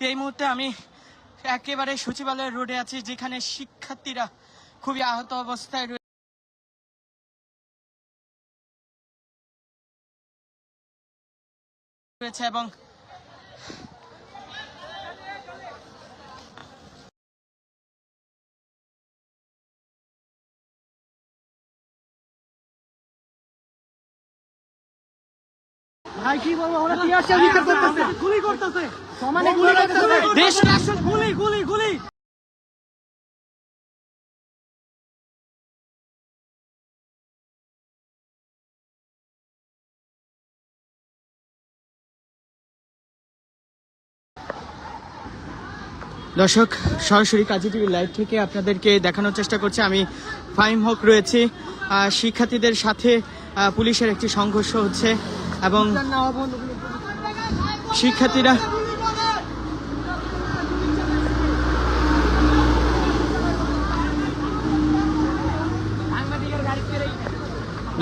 এই মুহূর্তে আমি একেবারে সচিবালয় রোডে আছি, যেখানে শিক্ষার্থীরা খুবই আহত অবস্থায় রয়ে- রয়েছে এবং ভাই কি বলব ওরা টিয়ার শেল নিক্ষেপ করতেছে গুলি করতেছে। সমানে গুলি করতেছে। দেশকে আসলে গুলি গুলি গুলি। দর্শক সরাসরি কাজী টিভি লাইভ থেকে আপনাদেরকে দেখানোর চেষ্টা করছি। আমি ফাইম হক রয়েছি। আহ, শিক্ষার্থীদের সাথে পুলিশের একটি সংঘর্ষ হচ্ছে। এবং শিক্ষার্থীরা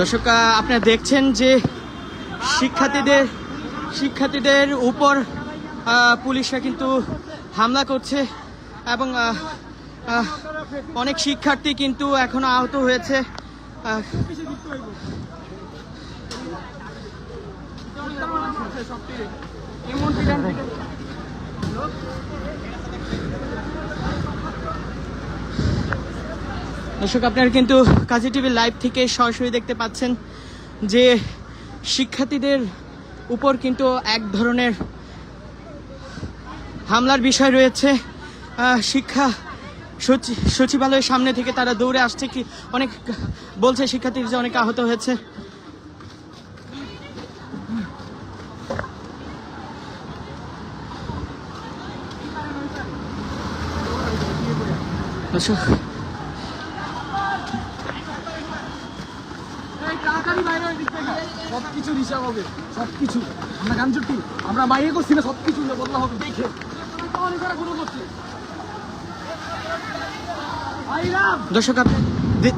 দর্শক আপনারা দেখছেন যে শিক্ষার্থীদের শিক্ষার্থীদের উপর পুলিশরা কিন্তু হামলা করছে এবং অনেক শিক্ষার্থী কিন্তু এখনও আহত হয়েছে। দর্শক, আপনারা কিন্তু কাজী টিভি লাইভ থেকে সরাসরি দেখতে পাচ্ছেন যে শিক্ষার্থীদের উপর কিন্তু এক ধরনের হামলার বিষয় রয়েছে। শিক্ষা সচি- সচিবালয়ের সামনে থেকে তারা দৌড়ে আসছে। কি অনেক বলছে শিক্ষার্থীরা যে অনেক আহত হয়েছে। দর্শক সবকিছু হিসাব হবে সবকিছু। আমরা গান চুটি আমরা বাইরে করছি না সবকিছু বদলা হবে দেখে। অনেক যারা গুলো করছে। ভাইরাম দর্শক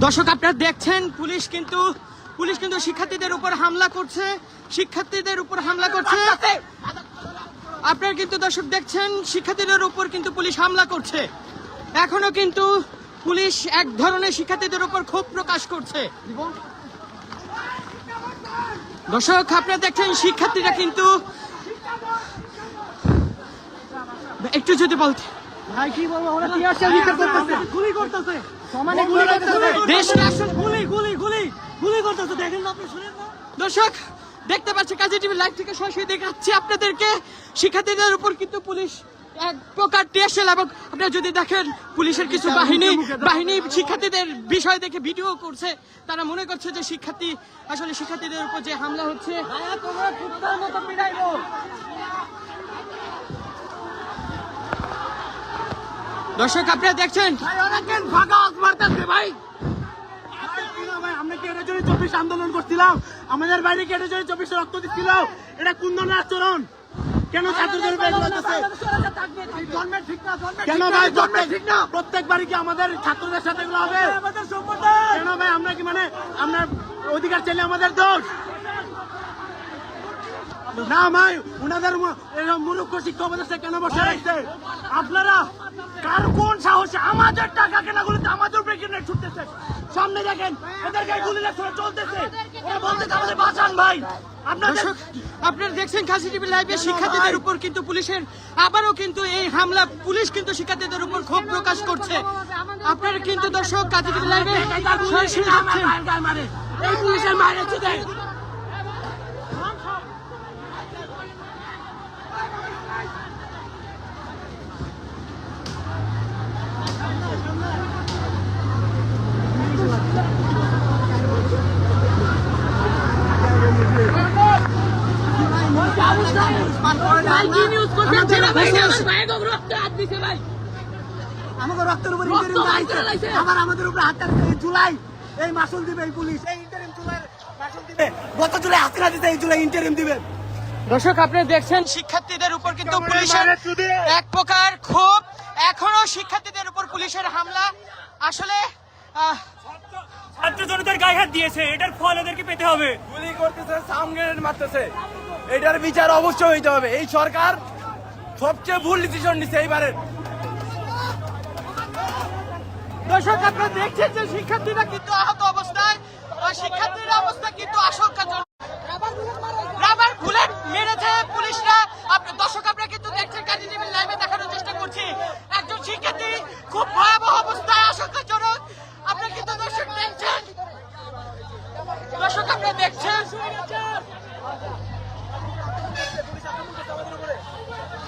দর্শক আপনারা দেখছেন পুলিশ কিন্তু পুলিশ কিন্তু শিক্ষার্থীদের উপর হামলা করছে শিক্ষার্থীদের উপর হামলা করছে। আপনারা কিন্তু দর্শক দেখছেন শিক্ষার্থীদের উপর কিন্তু পুলিশ হামলা করছে। এখনও কিন্তু পুলিশ এক ধরনের শিক্ষার্থীদের উপর ক্ষোভ প্রকাশ করছে। দর্শক আপনারা দেখছেন শিক্ষার্থীরা কিন্তু একটু যদি বলতে দর্শক দেখতে পাচ্ছি কাজী টিভি লাইভ থেকে সরাসরি দেখাচ্ছি আপনাদেরকে। শিক্ষার্থীদের উপর কিন্তু পুলিশ প্রকার টিয়ারশেল এবং আপনারা যদি দেখেন পুলিশের কিছু বাহিনী বাহিনী শিক্ষার্থীদের বিষয় দেখে ভিডিও করছে তারা মনে করছে যে শিক্ষার্থী আসলে শিক্ষার্থীদের উপর যে হামলা হচ্ছে। দর্শক আপনারা দেখছেন? ভাই আমরা চব্বিশ আন্দোলন করছিলাম? আমাদের বাইরে কি এটা জন্য চব্বিশ রক্ত দিচ্ছিল? এটা কোন ধরনের আচরণ? কেন ছাত্রদের করতেছে কেন ভাই জন্মে ঠিক না। প্রত্যেকবারই কি আমাদের ছাত্রদের সাথে এগুলো হবে? কেন ভাই আমরা কি মানে আমরা অধিকার চাইলে আমাদের দোষ? না ভাই উনাদের মূর্খ শিক্ষা কেন বসে রাখছে আপনারা কার কোন সাহসে আমাদের টাকা কেনাগুলোতে আমাদের উপরে কিনে ছুটতেছে? সামনে দেখেন ওদের গায়ে গুলি চলতেছে। ওরা বলতেছে আমাদের বাঁচান ভাই। আপনাদের আপনারা দেখছেন খাসি টিভি লাইভে শিক্ষার্থীদের উপর কিন্তু পুলিশের আবারও কিন্তু এই হামলা পুলিশ কিন্তু শিক্ষার্থীদের উপর ক্ষোভ প্রকাশ করছে। আপনারা কিন্তু দর্শক খাসি টিভি লাইভে সরাসরি দেখছেন। এই পুলিশের মায়ের চুদে রক্তের উপর আবার আমাদের উপরে হাত জুলাই এই মাসুল দিবে এই পুলিশ এই ইন্টারিম জুলাই মাসুল দিবে। গত জুলাই হাসিনা দিতে এই জুলাই ইন্টারিম দিবে। দর্শক আপনারা দেখছেন শিক্ষার্থীদের উপর কিন্তু পুলিশের এক প্রকার ক্ষোভ। এখনও শিক্ষার্থীদের উপর পুলিশের হামলা। আসলে আহ, ছাত্র জনতার গায়ে হাত দিয়েছে। এটার ফল ওদেরকে পেতে হবে। গুলি করতেছে গ্রেনেড মারতেছে। এটার বিচার অবশ্যই হইতে হবে। এই সরকার সবচেয়ে ভুল ডিসিশন নিছে এইবারে দর্শক, আপনারা দেখছেন যে শিক্ষার্থীরা কিন্তু আহত অবস্থায় শিক্ষার্থীর অবস্থা কিন্তু আশঙ্কাজনক। রাবার বুলেট মেরেছে পুলিশরা। দর্শক, আপনারা কিন্তু দেখছেন কাজী লাইভে দেখানোর চেষ্টা করছি। একজন শিক্ষার্থী খুব ভয়াবহ অবস্থায় আশঙ্কাজনক আপনারা কিন্তু দর্শক দেখছেন দর্শক আপনারা দেখছেন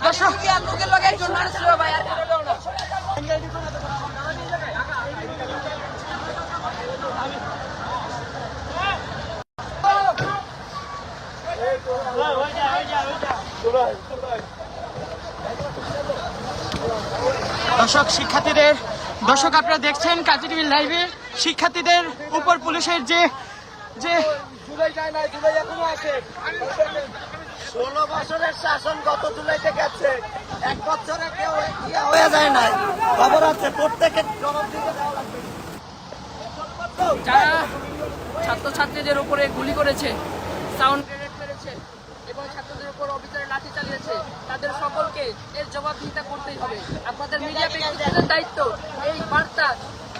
দর্শক লোকের লগে একজন মানুষ ছিল ভাই আর কেউ না দর্শক, শিক্ষার্থীদের, দর্শক আপনারা দেখছেন কাজী টিভির লাইভে। শিক্ষার্থীদের উপর পুলিশের যে যে জুলাই যায় নাই জুলাই এখনও আছে ষোলো বছরের শাসন গত জুলাইতে গেছে। এক বছরে কেউ হয়ে যায় নাই। খবর আছে যারা ছাত্রছাত্রীদের উপরে গুলি করেছে সাউন্ড গ্রেনেড মেরেছে এবং ছাত্রদের উপর অবিচারে লাঠি চালিয়েছে, তাদের সকলকে এর জবাবদিহিতা করতেই হবে। আপনাদের মিডিয়া ব্যক্তিত্বের দায়িত্ব এই বার্তা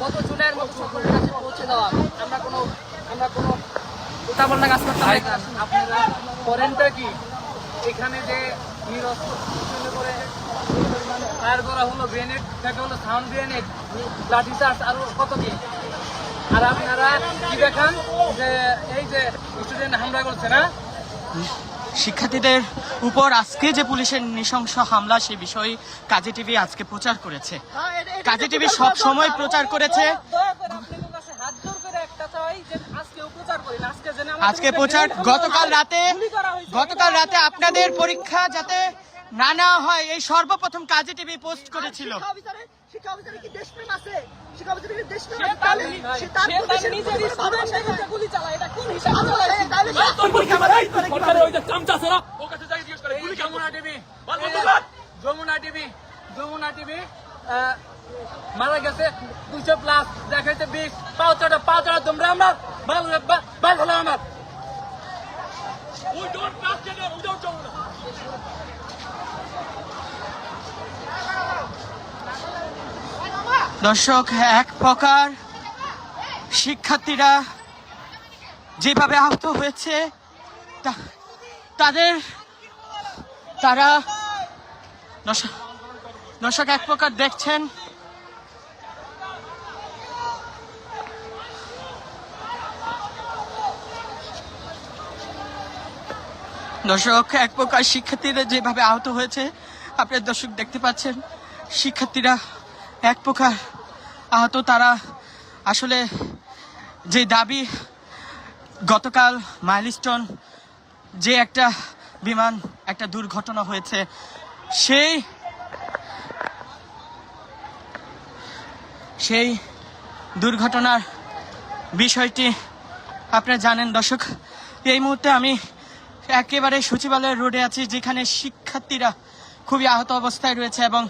গত জুলাইয়ের মতো সকলের কাছে পৌঁছে দেওয়া। আমরা কোনো আমরা কোনো উল্টাপাল্টা কাজ করতে না। আপনারা করেনটা কি? এখানে যে করে ফায়ার করা হলো গ্রেনেড দেখা হলো সাউন্ড গ্রেনেড লাঠি চার্জ আরও কত কি? আর আপনারা কি দেখান যে এই যে স্টুডেন্ট হামলা করছে না? শিক্ষার্থীদের উপর আজকে যে পুলিশের নৃশংস হামলা সে বিষয়ে কাজী টিভি আজকে প্রচার করেছে। কাজী টিভি সব সময় প্রচার করেছে। দয়া করে আপনাদের হাত জোর করে একটা চাই যে আজকে প্রচার গতকাল রাতে গুলি করা হয়েছে। গতকাল রাতে আপনাদের পরীক্ষা যাতে না নেওয়া হয় এই সর্বপ্রথম কাজী টিভি পোস্ট করেছিল। যমুনা টিভি যমুনা টিভি মারা গেছে দুশো প্লাস দেখাইতে বিশ পাঁচটা পাঁচটা তোমরা আমার দর্শক, এক প্রকার শিক্ষার্থীরা যেভাবে আহত হয়েছে তাদের তারা দর্শক, এক প্রকার দেখছেন। দর্শক, এক প্রকার শিক্ষার্থীরা যেভাবে আহত হয়েছে, আপনার দর্শক দেখতে পাচ্ছেন, শিক্ষার্থীরা এক প্রকার আহত তারা আসলে যে দাবি গতকাল মাইলস্টোন যে একটা বিমান, একটা দুর্ঘটনা হয়েছে, সেই সেই দুর্ঘটনার বিষয়টি আপনারা জানেন দর্শক। এই মুহূর্তে আমি একেবারে সচিবালয় রোডে আছি, যেখানে শিক্ষার্থীরা খুবই আহত অবস্থায় রয়েছে এবং